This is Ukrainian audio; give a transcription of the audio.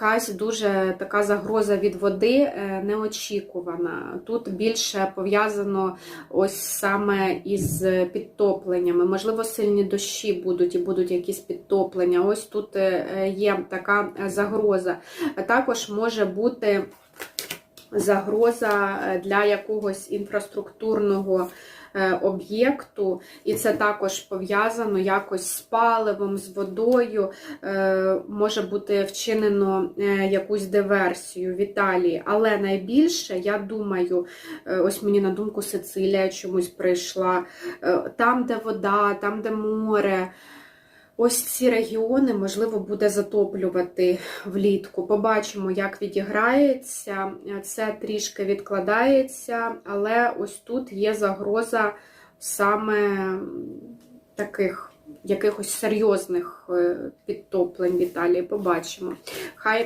Якась дуже така загроза від води е, неочікувана. Тут більше пов'язано ось саме із підтопленнями. Можливо, сильні дощі будуть і будуть якісь підтоплення. Ось тут е, є така загроза. Також може бути загроза е, для якогось інфраструктурного е, об'єкту, і це також пов'язано якось з паливом, з водою. Е, Може бути вчинено якусь диверсію в Італії. Але найбільше, я думаю, ось мені на думку Сицилія чомусь прийшла. Там, де вода, там, де море. Ось ці регіони можливо буде затоплювати влітку. Побачимо, як відіграється. Це трішки відкладається, але ось тут є загроза саме таких якихось серйозних е, підтоплень в. Побачимо. Хай